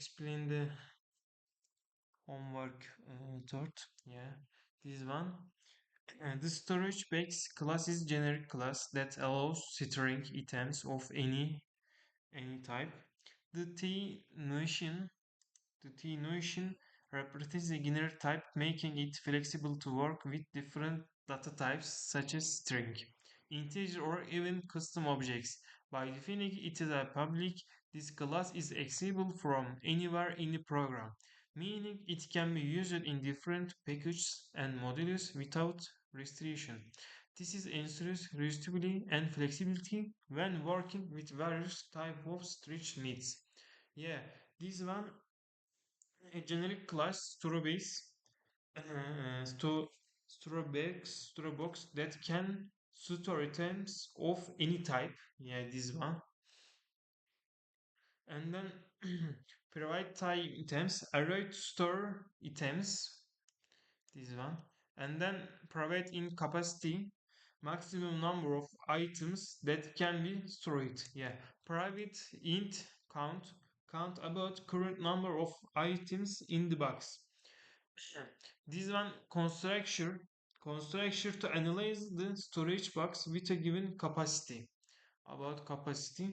explain the homework uh, third yeah this one. And the storage bags class is generic class that allows storing items of any any type. The t notion the t notion represents a generic type making it flexible to work with different data types such as string integer or even custom objects. By defining it as a public this class is accessible from anywhere in the program meaning it can be used in different packages and modules without restriction. This is ensures reusability and flexibility when working with various type of storage needs. Yeah, this one a generic class Storybase uh, sto Storybase Storybox that can store items of any type. Yeah, this one. And then provide type items, array to store items. This one. And then provide in capacity maximum number of items that can be stored. Yeah private int count count about current number of items in the box. This one construction construction to analyze the storage box with a given capacity. About capacity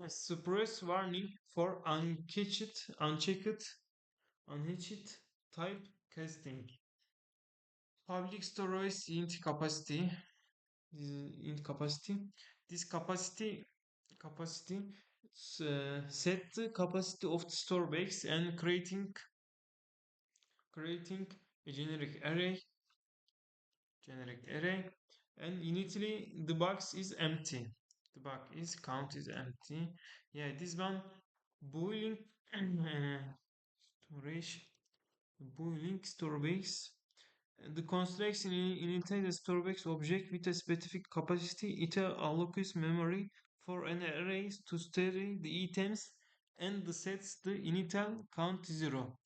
a suppress warning for unchecked unchecked unhatched type casting. Public storage int capacity int capacity this capacity capacity uh, set the capacity of the store base and creating creating a generic array generic array and initially the box is empty the box is count is empty yeah this one uh, storage boolean store base the construction initializes a storage object with a specific capacity. It allocates memory for an array to store the items and the sets the initial count to zero.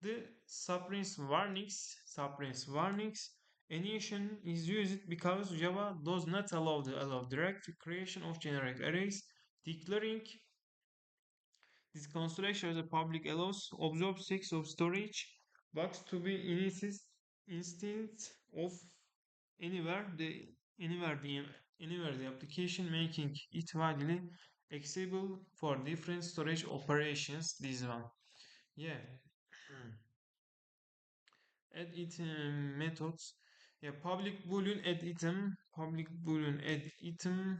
The subprints warnings, subprints warnings initiation is used because Java does not allow the allow direct creation of generic arrays, declaring this construction as a public allows observe six of storage box to be instance of anywhere the anywhere the anywhere the application making it widely accessible for different storage operations this one. Yeah. Hmm. Add item uh, methods yeah public boolean add item public boolean add item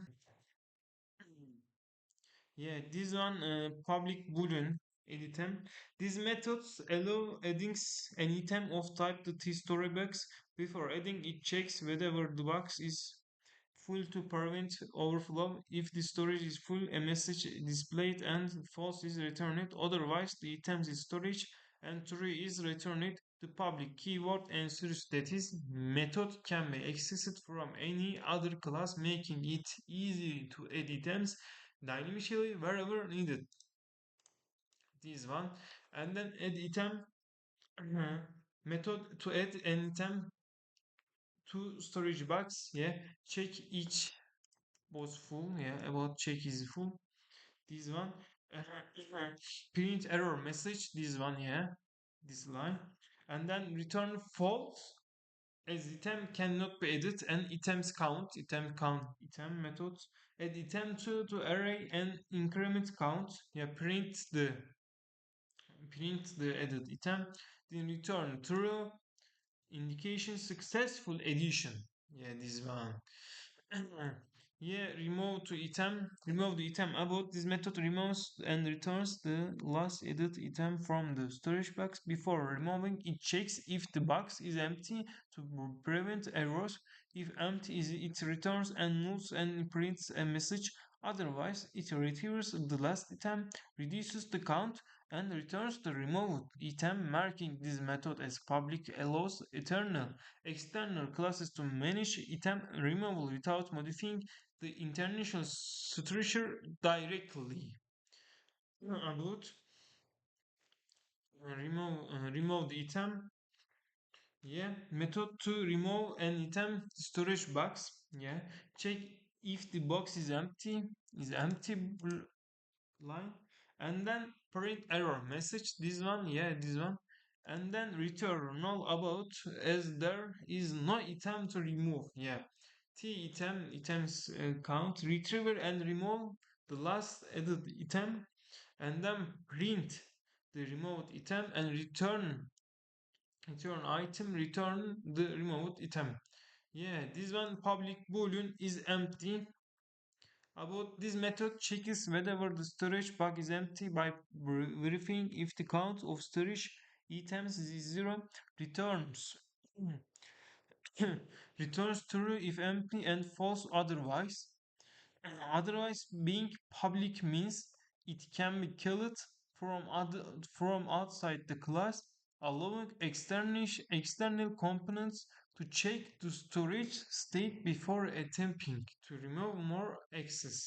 yeah this one uh, public boolean add item. These methods allow adding an item of type to the story box. Before adding, it checks whether the box is full to prevent overflow. If the storage is full, a message is displayed and false is returned. Otherwise, the items in storage and true is returned. The public keyword ensures that this method can be accessed from any other class, making it easy to add items dynamically wherever needed. This one. And then add item method to add an item to storage box. Yeah. Check each was full. Yeah about check is full. This one. Print error message. This one yeah. This line and then return false as item cannot be added and items count item count item methods add item to to array and increment count yeah print the print the added item, then return true indication successful addition. Yeah, this one. yeah, remove to item, remove the item about this method removes and returns the last added item from the storage box. Before removing, it checks if the box is empty to prevent errors. If empty, it returns and nulls and prints a message. Otherwise, it retrieves the last item, reduces the count, and returns the removed item marking this method as public allows internal external classes to manage item removal without modifying the internal structure directly. About uh, remove uh, remove the item. Yeah method to remove an item storage box. Yeah check if the box is empty is empty line and then print error message this one yeah this one and then return null about as there is no item to remove yeah t item items uh, count retriever and remove the last added item and then print the removed item and return return item return the removed item. Yeah this one public boolean is empty. About this method checks whether the storage bug is empty by verifying if the count of storage items is zero returns returns true if empty and false otherwise. Otherwise being public means it can be killed from other from outside the class allowing external external components to check the storage state before attempting to remove more access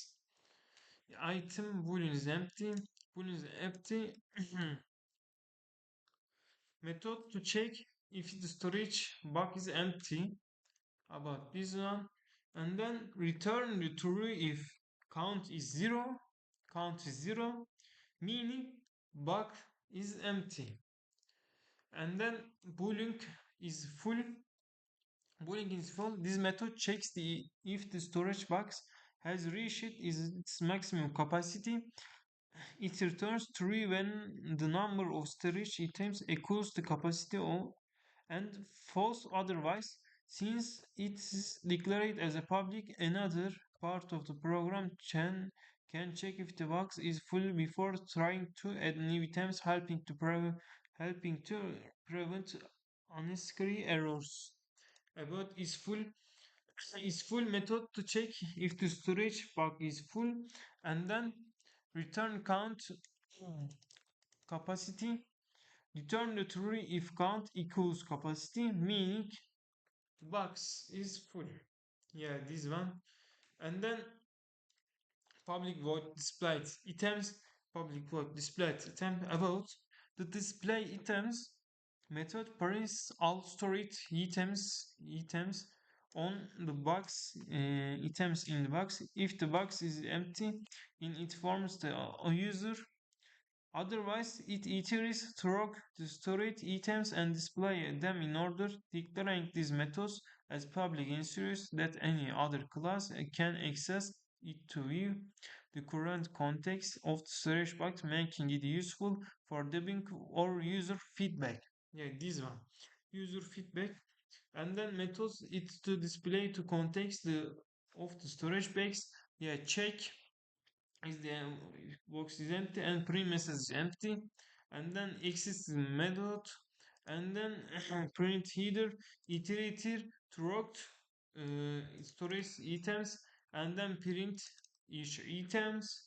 item boolean is empty boolean is empty. Method to check if the storage bug is empty about this one and then return the true if count is zero count is zero meaning bug is empty. And then boolean is full boolean is full. This method checks the if the storage box has reached its maximum capacity it returns true when the number of storage items equals the capacity of and false otherwise since it is declared as a public another part of the program can can check if the box is full before trying to add new items helping to pre- helping to prevent unnecessary errors. About is full is full method to check if the storage bug is full and then return count capacity return the true if count equals capacity meaning the box is full. Yeah this one. And then public void displayed items public void displayed item about. The display items method prints all stored items items on the box uh, items in the box. If the box is empty it informs the user otherwise it iterates through the stored items and display them in order declaring these methods as public ensures that any other class can access it to view. The current context of the storage box making it useful for debugging or user feedback. Yeah this one. User feedback. And then methods it's to display to context the of the storage box. Yeah check is the box is empty and print message is empty. And then exists method. And then print header iterator throughout uh, items. And then print each items.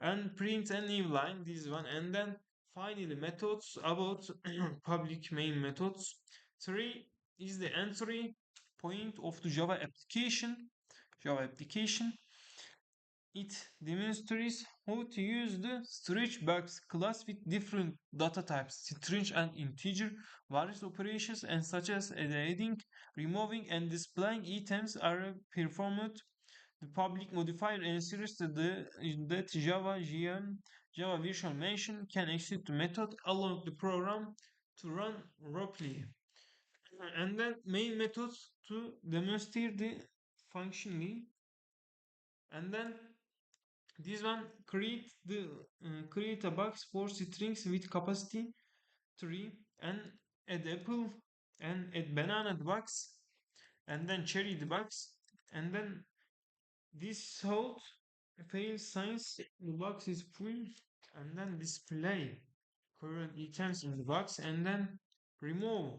And print a new line this one. And then finally methods about public main methods. Three is the entry point of the java application. Java application it demonstrates how to use the storage box class with different data types string and integer various operations and such as adding removing and displaying items are performed. The public modifier ensures that, the, that java gm java virtual machine can execute the method allowing the program to run properly and then main methods to demonstrate the functionally and then this one create the uh, create a box for strings with capacity 3 and add apple and add banana box and then cherry the box and then this hold fail science the box is full and then display current items in the box and then remove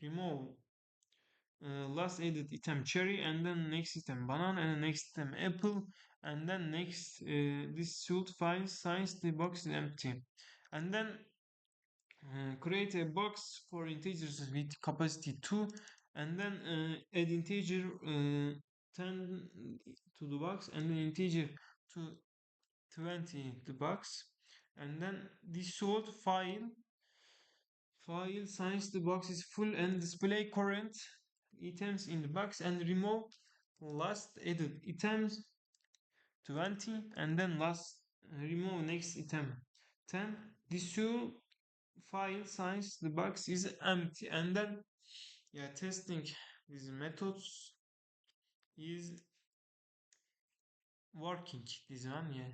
remove last added item cherry and then next item banana and next item apple and then next uh, this should file size the box is empty. And then uh, create a box for integers with capacity 2 and then uh, add integer uh, 10 to the box and then integer to 20 the box. And then this should file file size the box is full and display current items in the box and remove last added items 20 and then last uh, remove next item. 10 this two file size the box is empty. And then yeah testing these methods is working. This one yeah.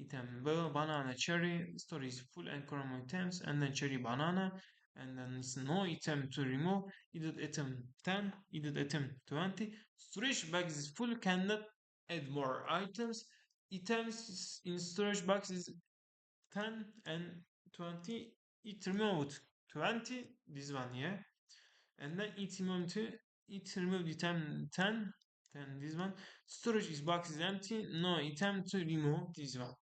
Item banana cherry. Store is full and chrome items and then cherry banana and then it's no item to remove edit item 10 edit item 20 storage box is full cannot add more items. Items in storage box is 10 and 20 it removed 20 this one here and then it removed it removed item 10 10 this one. Storage is box is empty no item to remove this one